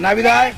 নাবিদায়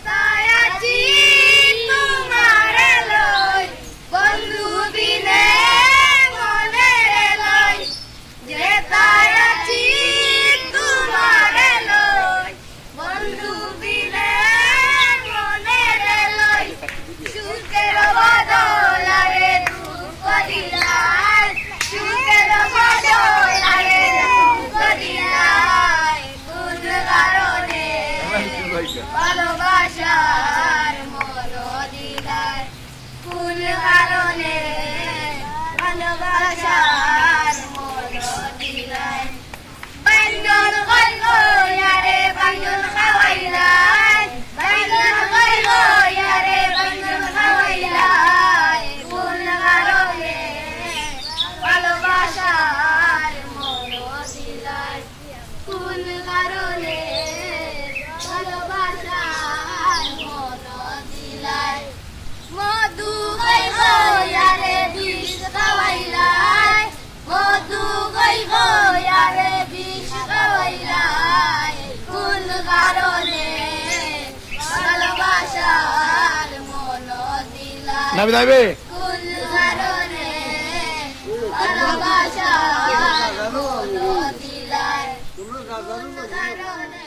দিলাই নাবিদায় বে